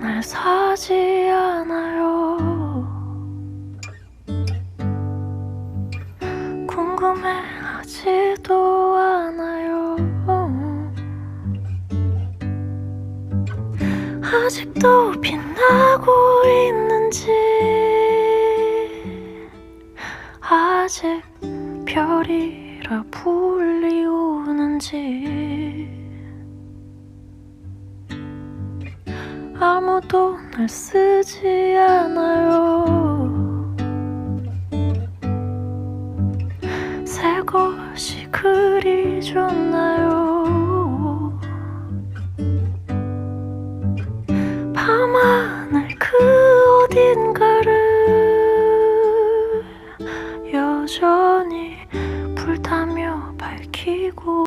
날 사지 않아요. 궁금해하지도 않아요. 아직도 빛나고 있는지. 아직 별이라 불리우는지 아무도 날 쓰지 않아요. 새 것이 그리 좋나요? 밤하늘 그 어딘가를 여전히 불타며 밝히고